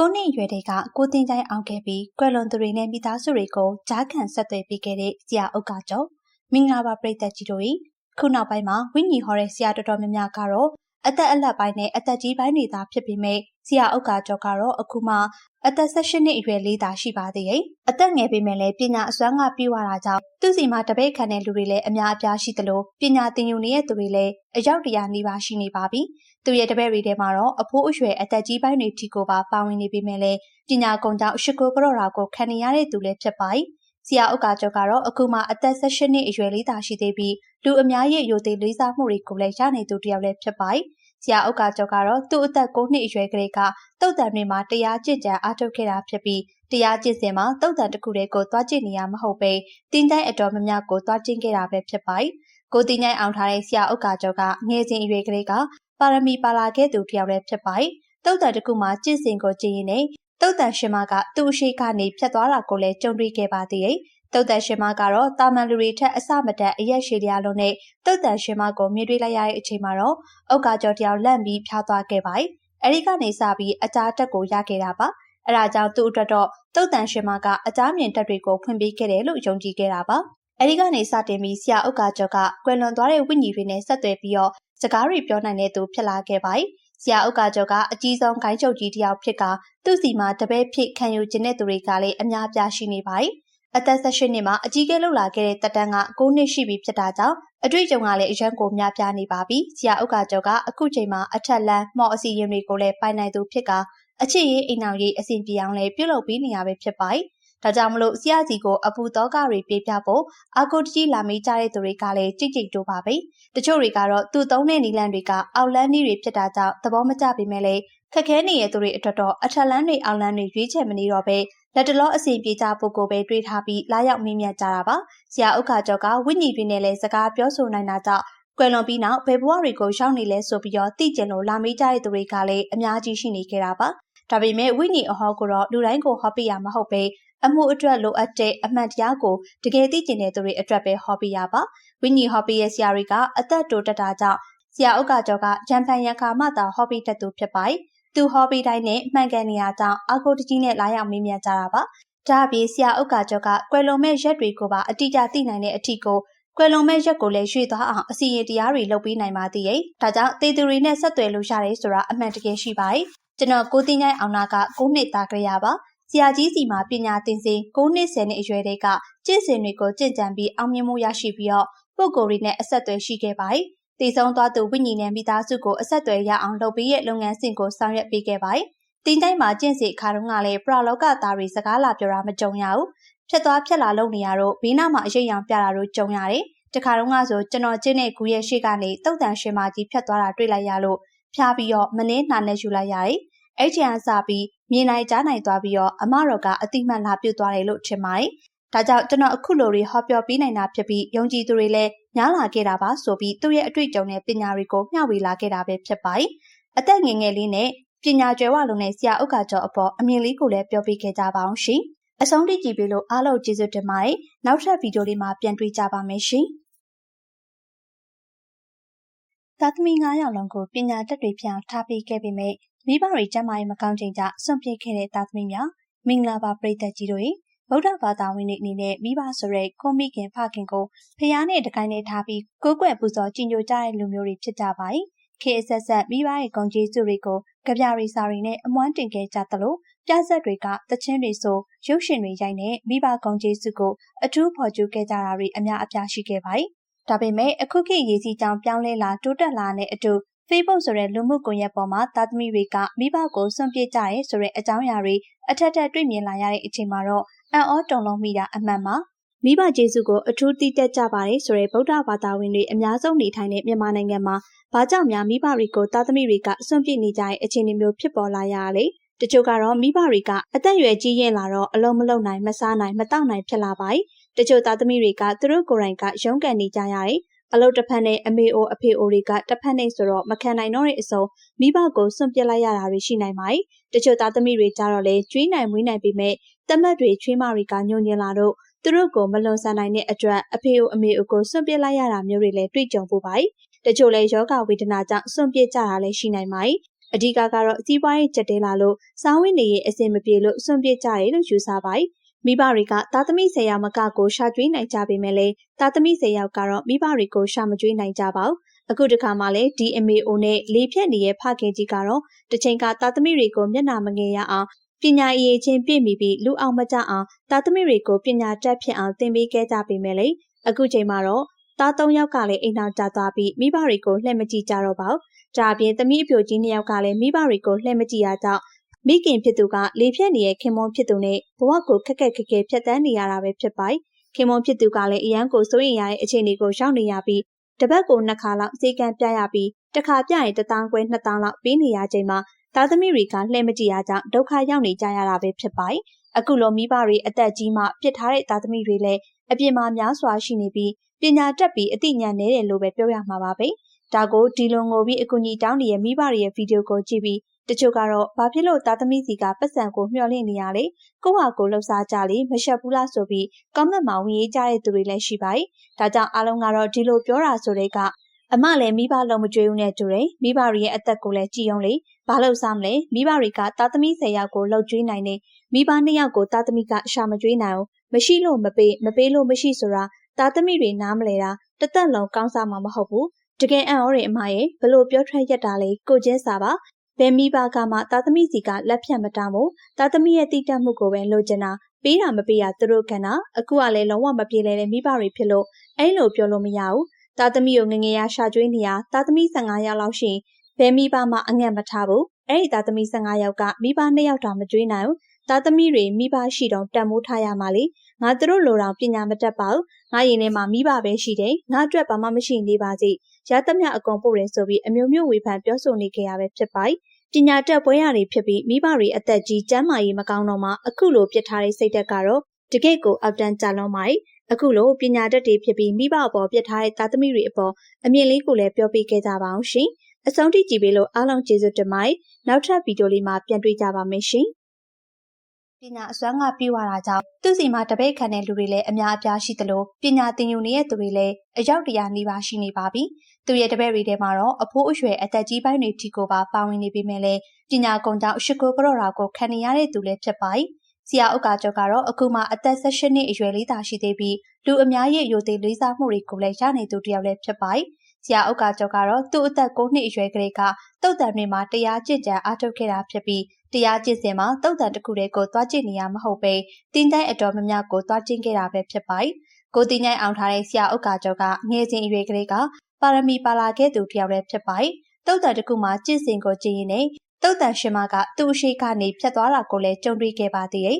ကိုနှစ်ရွယ်တွေကကိုတင်ကြိုင်အောင်ခဲ့ပြီးကွယ်လွန်သူတွေနဲ့မိသားစုတွေကိုကြားခံဆက်သွယ်ပေးခဲ့တဲ့ဆရာဥက္ကကျော်မင်္ဂလာပါပရိသတ်ကြီးတို့ခုနောက်ပိုင်းမှာဝိညာဉ်ဟောတဲ့ဆရာတော်တော်များများကတော့အသက်အလတ်ပိုင်းနဲ့အသက်ကြီးပိုင်းတွေသာဖြစ်ပေမဲ့ဆရာဥက္ကာကျော်ကတော့အခုမှအသက်16နှစ်အရွယ်လေးသာရှိပါသေးတယ်။အသက်ငယ်ပေမဲ့လည်းပညာအစွမ်းကပြည့်ဝတာကြောင့်သူ့စီမှာတပည့်ခံတဲ့လူတွေလည်းအများအပြားရှိသလိုပညာသင်ယူနေတဲ့သူတွေလည်းအယောက်တရာနီးပါးရှိနေပါပြီ။ သူရဲ့တပည့်တွေထဲမှာတော့အဖိုးအရွယ်အသက်ကြီးပိုင်းတွေထိကိုပါပါဝင်နေပေမဲ့လည်းပညာကုံကြောင့်ရှိကိုကြော့တာကိုခံနေရတဲ့သူလည်းဖြစ်ပါ යි ။ဆရာဥက္ကာကျော်ကတော့အခုမှအသက်16နှစ်အရွယ်လေးသာရှိသေးပြီးလူအများရဲ့ယိုသေးလေးစားမှုတွေကိုလည်းရနေသူတယောက်လည်းဖြစ်ပါ යි ။ဆရာဥက္ကာကျော်ကတော့သူ့အသက်9နှစ်အရွယ်ကလေးကတုတ်တံတွေမှာတရားကျင့်ကြံအားထုတ်ခဲ့တာဖြစ်ပြီးတရားကျင့်စဉ်မှာတုတ်တံတစ်ခုတည်းကိုသွားကျင့်နေရမဟုတ်ပဲတင်းတိုင်းအတော်များများကိုသွားကျင့်ခဲ့တာပဲဖြစ်ပါတယ်။ကိုတင်းတိုင်းအောင်ထားတဲ့ဆရာဥက္ကာကျော်ကငယ်စဉ်အရွယ်ကလေးက ပါရမီပါလာခဲ့သူတယောက်လည်းဖြစ်ပါတယ်။တုတ်တံတစ်ခုမှာကျင့်စဉ်ကိုကျင့်ရင်တုတ်တန်ရှင်မကသူ့အရှိကနေဖြတ်သွားတာကိုလည်းကြုံတွေ့ခဲ့ပါသေးတယ်။တုတ်တန်ရှင်မကတော့တာမန်လူတွေထက်အစမတက်အရက်ရှည်တရားလုံးနဲ့တုတ်တန်ရှင်မကိုမြင်တွေ့လိုက်ရတဲ့အချိန်မှာတော့အုတ်ကကြော်တယောက်လန့်ပြီးဖျားသွားခဲ့ပါတယ်။အဲဒီကနေစပြီးအကြားတက်ကိုရခဲ့တာပါ။အဲဒါကြောင့်သူ့အတွက်တော့တုတ်တန်ရှင်မကအကြားမြင်တက်တွေကိုဖွင့်ပေးခဲ့တယ်လို့ယုံကြည်ခဲ့တာပါ။အဲဒီကနေစတင်ပြီးဆရာဥက္ကာကျော်ကကွယ်လွန်သွားတဲ့ဝိညာဉ်တွေနဲ့ဆက်သွယ်ပြီးတော့ စကားတွေပြောနိုင်တဲ့သူဖြစ်လာခဲ့ပါတယ်။ဆရာဥက္ကာကျော်ကအကြီးဆုံးဂိုင်းချုပ်ကြီးတစ်ယောက်ဖြစ်ကသူ့စီမှာတပည့်ဖြစ်ခံယူခြင်းတဲ့သူတွေကလည်းအများပြားရှိနေပါတယ်။အသက်18နှစ်မှာအကြီးကဲလှုပ်လာခဲ့တဲ့တက်တန်းက9နှစ်ရှိပြီဖြစ်တာကြောင့်အတွေ့အကြုံကလည်းအရန်ကိုများပြားနေပါပြီ။ဆရာဥက္ကာကျော်ကအခုချိန်မှာအထက်လန်းမော်အစီရင်တွေကိုလည်းပိုင်နိုင်သူဖြစ်ကအချစ်ရေးအိမ်အောင်ရေးအစဉ်ပြေအောင်လည်းပြုလုပ်ပေးနေရပဲဖြစ်ပါတယ်။ ဒါကြောင့်မလို့ဆရာကြီးကိုအပူသောကတွေပြေးပြဖို့အာကိုတကြီးလာမေးကြတဲ့သူတွေကလည်းကြိတ်ကြိတ်တိုးပါပဲ။တချို့တွေကတော့သူ့သုံးတဲ့နီလန်တွေကအောက်လန်းနီးတွေဖြစ်တာကြောင့်သဘောမကျပေမဲ့လည်းခက်ခဲနေတဲ့သူတွေအတွက်တော့အထက်လန်းတွေအောက်လန်းတွေရွေးချယ်မနေတော့ပဲလက်တလောအစီပြေကြဖို့ကိုပဲတွေးထားပြီးလာရောက်မင်းမြတ်ကြတာပါ။ဆရာဥက္ခါကျော်ကဝိညာဉ်တွေနဲ့လည်းစကားပြောဆိုနိုင်တာကြောင့်ကွယ်လွန်ပြီးနောက်ဘယ်ဘဝတွေကိုရောက်နေလဲဆိုပြီးတော့သိကျင်လို့လာမေးကြတဲ့သူတွေကလည်းအများကြီးရှိနေခဲ့တာပါ။ ဒါပေမဲ့ဝိညာဉ်အဟောကိုတော့လူတိုင်းကိုဟောပြရမဟုတ်ပဲအမှုအတွက်လိုအပ်တဲ့အမှန်တရားကိုတကယ်သိကျင်တဲ့သူတွေအတွက်ပဲဟောပေးရပါဝိညာဉ်ဟောပေးရဲ့ဆရာတွေကအသက်တိုးတက်တာကြောင့်ဆရာဥက္ကကျော်ကရန်ဖန်ရန်ခါမှသာဟောပေးတတ်သူဖြစ်ပါတယ်သူဟောပေးတိုင်းနဲ့မှန်ကန်နေရကြောင်းအာကိုတကြီးနဲ့လာရောက်မေးမြန်းကြတာပါဒါအပြင်ဆရာဥက္ကကျော်ကကွယ်လွန်မဲ့ရက်တွေကိုပါအတိအကျသိနိုင်တဲ့အထီကို ကွယ်လွန်မဲ့ရက်ကိုလည်းရွှေ့သွားအောင်အစီရင်တရားတွေလုပ်ပေးနိုင်ပါသေးရဲ့ဒါကြောင့်တေသူတွေနဲ့ဆက်သွယ်လို့ရတယ်ဆိုတာအမှန်တကယ်ရှိပါတယ်ကျွန်တော်ကိုတင်ញိုင်းအောင်နာက9နှစ်သားကြရပါဆရာကြီးစီမှာပညာသင်စဉ်9နှစ်10နှစ်အရွယ်တည်းကကျင့်စဉ်တွေကိုကျင့်ကြံပြီးအောင်မြင်မှုရရှိပြီးတော့ပုဂ္ဂိုလ်တွေနဲ့အဆက်အသွယ်ရှိခဲ့ပါတယ်။တည်ဆုံးသွားသူဝိညာဉ်နဲ့မိသားစုကိုအဆက်အသွယ်ရအောင်လုပ်ပေးရဲ့လုပ်ငန်းစဉ်ကိုဆောင်ရွက်ပေးခဲ့ပါတယ်။တင်းတိုင်းမှာကျင့်စဉ်အခါတုန်းကလည်းပရလောကသားတွေစကားလာပြောတာမကြုံရဘူး။ ဖြတ်သွားဖြတ်လာလုပ်နေရတော့ဘေးနားမှာအရေးရောင်ပြတာတို့ကြုံရတယ်။တခါတုန်းကဆိုကျွန်တော်ကျင့်တဲ့ဂူရဲ့ရှေ့ကနေတုတ်တန်ရှင်မကြီးဖြတ်သွားတာတွေ့လိုက်ရလို့ဖျားပြီးတော့မနှင်းနှာနဲ့ယူလိုက်ရတယ်။အဲ့ချင်အစပြီးမြင်နိုင်ကြားနိုင်သွားပြီးတော့အမတော်ကအတိမတ်လာပြုတ်သွားတယ်လို့ထင်ပါတယ်။ဒါကြောင့်ကျွန်တော်အခုလိုတွေဟောပြောပေးနိုင်တာဖြစ်ပြီးယုံကြည်သူတွေလည်းများလာခဲ့တာပါဆိုပြီးသူ့ရဲ့အတွေ့အကြုံနဲ့ပညာတွေကိုမျှဝေလာခဲ့တာပဲဖြစ်ပါတယ်။အသက်ငယ်ငယ်လေးနဲ့ပညာကျွယ်ဝလုံးနဲ့ဆရာဥက္ကကျော်အပေါ်အမြင်လေးကိုလည်းပြောပြခဲ့ကြပါအောင်ရှင်။ အဆုံးထိကြည့်ပြီးလို့အားလုံးကျေးဇူးတင်ပါတယ်။နောက်ထပ်ဗီဒီယိုလေးမှာပြန်တွေ့ကြပါမယ်ရှင်။သာသမီ9ယောက်လုံးကိုပညာတတ်တွေပြောင်းထားပေးခဲ့ပေမဲ့မိဘတွေကျမ်းမာရေးမကောင်းချိန်ကြစွန့်ပစ်ခဲ့တဲ့သားသမီးများမင်္ဂလာပါပရိသတ်ကြီးတို့ဗုဒ္ဓဘာသာဝင်တွေအနေနဲ့မိဘဆိုတဲ့ကိုမိခင်ဖခင်ကိုဖျားနဲ့တကိုင်းနဲ့ထားပြီးကိုးကွယ်ပူဇော်ကြည်ညိုကြတဲ့လူမျိုးတွေဖြစ်ကြပါ යි ခေအဆက်ဆက်မိဘရဲ့ဂုံကျေးဇူးတွေကိုကြပြရီစာတွေနဲ့အမွှမ်းတင်ခဲ့ကြသလို ပြဆက်တွေကတချင်းတွေဆိုရုပ်ရှင်တွေရိုက်နေမိဘဂုံကျေးဇူးကိုအထူးဖော်ကျူးခဲ့ကြတာတွေအများအပြားရှိခဲ့ပါ යි ဒါပေမဲ့အခုခေတ်ရည်စည်းကြောင်ပြောင်းလဲလာတိုးတက်လာတဲ့အတူ Facebook ဆိုတဲ့လူမှုကွန်ရက်ပေါ်မှာသားသမီးတွေကမိဘကိုစွန့်ပစ်ကြရဲဆိုတဲ့အကြောင်းအရာတွေအထက်ထက်တွေ့မြင်လာရတဲ့အချိန်မှာတော့အံ့ဩတုန်လှုပ်မိတာအမှန်ပါမိဘကျေးဇူးကိုအထူးတည်တက်ကြပါတယ်ဆိုတဲ့ဗုဒ္ဓဘာသာဝင်တွေအများဆုံးနေထိုင်တဲ့မြန်မာနိုင်ငံမှာဘာကြောင့်များမိဘတွေကိုသားသမီးတွေကစွန့်ပစ်နေကြတဲ့အခြေအနေမျိုးဖြစ်ပေါ်လာရလဲ တချို့ကတော့မိဘတွေကအသက်အရွယ်ကြီးရင်လာတော့အလုံးမလုံးနိုင်မစားနိုင်မတောက်နိုင်ဖြစ်လာပါတယ်တချို့သားသမီးတွေကသူတို့ကိုယ်တိုင်ကရုန်းကန်နေကြရတယ်အလုတ်တစ်ဖက်နဲ့အမေအိုအဖေအိုတွေကတစ်ဖက်နဲ့ဆိုတော့မခံနိုင်တော့တဲ့အစုံမိဘကိုစွန့်ပစ်လိုက်ရတာတွေရှိနိုင်ပါတယ်။တချို့သားသမီးတွေကြတော့လေကျွေးနိုင်မွေးနိုင်ပေမဲ့တမတ်တွေချွေးမတွေကညှို့ညင်လာတော့သူတို့ကိုမလွန်ဆန်နိုင်တဲ့အတွက်အဖေအိုအမေအိုကိုစွန့်ပစ်လိုက်ရတာမျိုးတွေလည်းတွေ့ကြုံဖို့ပါတယ်။တချို့လည်းယောဂဝေဒနာကြောင့်စွန့်ပစ်ကြတာလည်းရှိနိုင်ပါတယ်။ အဓိကကတော့စီးပွားရေးကျက်တဲလာလို့စားဝတ်နေရေးအဆင်မပြေလို့စွန့်ပစ်ကြတယ်လို့ယူဆပါတယ်။မိဘတွေကသားသမီး၁၀ယောက်မကကိုရှာကျွေးနိုင်ကြပေမဲ့လည်းသားသမီး၁၀ယောက်ကတော့မိဘတွေကိုရှာမကျွေးနိုင်ကြပါဘူး။အခုတခါမှလည်း DMAO နဲ့လေဖြတ်နေတဲ့ဖခင်ကြီးကတော့တချိန်ကသားသမီးတွေကိုမျက်နှာမငယ်ရအောင်ပညာအရေးချင်းပြည့်မီပြီးလူအောင်မကြအောင်သားသမီးတွေကိုပညာတတ်ဖြစ်အောင်သင်ပေးခဲ့ကြပေမဲ့လေအခုချိန်မှာတော့သား၃ယောက်ကလည်းအိမ်အောင်ကြသွားပြီးမိဘတွေကိုလှည့်မကြည့်ကြတော့ပါဘူး။ ဒါအပြင်သမီးအပြိုကြီး၂ယောက်ကလည်းမိဘတွေကိုလှည့်မကြည့်ရကြောင်းမိခင်ဖြစ်သူကလေဖြတ်နေတဲ့ခင်မွန်ဖြစ်သူနဲ့ဘဝကိုခက်ခက်ခဲခဲဖြတ်တန်းနေရတာပဲဖြစ်ပါတယ်။ခင်မွန်ဖြစ်သူကလည်းအရန်ကိုစိုးရင်ရတဲ့အခြေအနေကိုရောက်နေရပြီးတပတ်ကိုနှစ်ခါလောက်စေကံပြရပြီးတစ်ခါပြရင်တစ်တောင်းခွဲနှစ်တောင်းလောက်ပေးနေရချိန်မှာသားသမီးတွေကလှည့်မကြည့်ရကြောင်းဒုက္ခရောက်နေကြရတာပဲဖြစ်ပါတယ်။အခုလိုမိဘတွေအသက်ကြီးမှပြစ်ထားတဲ့သားသမီးတွေလည်းအပြစ်မှာများစွာရှိနေပြီးပညာတတ်ပြီးအသိဉာဏ်နည်းတယ်လို့ပဲပြောရမှာပါပဲ။ ဒါကိုဒီလိုငိုပြီးအကူအညီတောင်းနေတဲ့မိဘတွေရဲ့ဗီဒီယိုကိုကြည့်ပြီးတချို့ကတော့ဘာဖြစ်လို့သားသမီးစီကပတ်စံကိုမျှော်လင့်နေရလဲကိုဟာကိုလှုပ်ရှားကြလေမရှက်ဘူးလားဆိုပြီးကွန်မန့်မှာဝင်ရေးကြတဲ့သူတွေလည်းရှိပါတယ်။ဒါကြောင့်အားလုံးကတော့ဒီလိုပြောတာဆိုတဲ့ကအမလည်းမိဘလုံးမကြွေးဘူးနဲ့တူတယ်မိဘတွေရဲ့အသက်ကိုလည်းကြည်အောင်လေဘာလို့စားမလဲမိဘတွေကသားသမီး၁၀ယောက်ကိုလှုပ်ကြွေးနိုင်နေမိဘ၂ယောက်ကိုသားသမီးကရှာမကြွေးနိုင်အောင်မရှိလို့မပေးမပေးလို့မရှိဆိုတာသားသမီးတွေနားမလဲတာတသက်လုံးကောင်းစားမှာမဟုတ်ဘူး တကယ်အံ့ဩတယ်အမရဲ့ဘလို့ပြောထွက်ရက်တာလဲကိုချင်းစာပါဘယ်မိဘကမှသားသမီးစီကလက်ဖြတ်မတောင်းဘူးသားသမီးရဲ့တိတက်မှုကိုပဲလိုချင်တာပေးတာမပေးရသူတို့ကနာအခုကလည်းလုံးဝမပြေလဲတဲ့မိဘတွေဖြစ်လို့အဲ့လိုပြောလို့မရဘူးသားသမီးကိုငငယ်ရရှာကျွေးနေရသားသမီး15ယောက်လောက်ရှိဘယ်မိဘမှအငတ်မထားဘူးအဲ့ဒီသားသမီး15ယောက်ကမိဘ2ယောက်တောင်မကျွေးနိုင်ဘူးသားသမီးတွေမိဘရှိတော့တန်မိုးထားရမှာလေငါတို့လိုတောင်ပညာမတတ်ပါဘူးငါရင်ထဲမှာမိဘပဲရှိတယ်ငါအတွက်ဘာမှမရှိနေပါစေ ရသမျှအကုန်ပို့တယ်ဆိုပြီးအမျိုးမျိုးဝေဖန်ပြောဆိုနေကြရပဲဖြစ်ပါပညာတက်ပွဲရတွေဖြစ်ပြီးမိဘတွေအသက်ကြီးကျန်းမာရေးမကောင်းတော့မှအခုလိုပြစ်ထားတဲ့စိတ်သက်ကတော့တကယ့်ကိုအောက်တန်းကြလုံးပါအခုလိုပညာတတ်တွေဖြစ်ပြီးမိဘအပေါ်ပြစ်ထားတဲ့သားသမီးတွေအပေါ်အမြင်လေးကိုလည်းပြောပြခဲ့ကြပါအောင်ရှင်အဆုံးထိကြည့်ပေးလို့အားလုံးကျေးဇူးတင်ပါတယ်နောက်ထပ်ဗီဒီယိုလေးမှာပြန်တွေ့ကြပါမယ်ရှင်ပညာအစွမ်းကပြေဝတာကြောင့်သူစီမှာတပိတ်ခံတဲ့လူတွေလည်းအများအပြားရှိသလိုပညာသင်ယူနေတဲ့သူတွေလည်းအယောက်တရာနီးပါးရှိနေပါပြီ။ သူရဲ့တပည့်တွေထဲမှာတော့အဖိုးအရွယ်အသက်ကြီးပိုင်းတွေထိကိုပါပါဝင်နေပေမဲ့လည်းပညာကုန်ကြောင့်ရှိကိုကြော့တာကိုခံနေရတဲ့သူလည်းဖြစ်ပါတယ်။ဆရာဥက္ကာကျော်ကတော့အခုမှအသက်၁၈နှစ်အရွယ်လေးသာရှိသေးပြီးလူအများရဲ့ရိုသေလေးစားမှုတွေကိုလည်းရနေသူတယောက်လည်းဖြစ်ပါတယ်။ဆရာဥက္ကာကျော်ကတော့သူ့အသက်9နှစ်အရွယ်ကလေးကတုတ်တံတွေမှာတရားကျင့်ကြံအားထုတ်ခဲ့တာဖြစ်ပြီးတရားကျင့်စဉ်မှာတုတ်တန်တစ်ခုတည်းကိုသွားကျင့်နေရမဟုတ်ပဲတင်းတိုင်းအတော်များများကိုသွားကျင့်ခဲ့တာပဲဖြစ်ပါတယ်။ကိုတင်းတိုင်းအောင်ထားတဲ့ဆရာဥက္ကာကျော်ကငယ်စဉ်အရွယ်ကလေးက ပါရမီပါလာခဲ့သူတယောက်လည်းဖြစ်ပါတယ်။တုတ်တန်တစ်ခုမှာကျင့်စဉ်ကိုကျင့်ရင်နဲ့တုတ်တန်ရှင်မကသူ့အရှိကနေဖြတ်သွားတာကိုလည်းကြုံတွေ့ခဲ့ပါသေးတယ်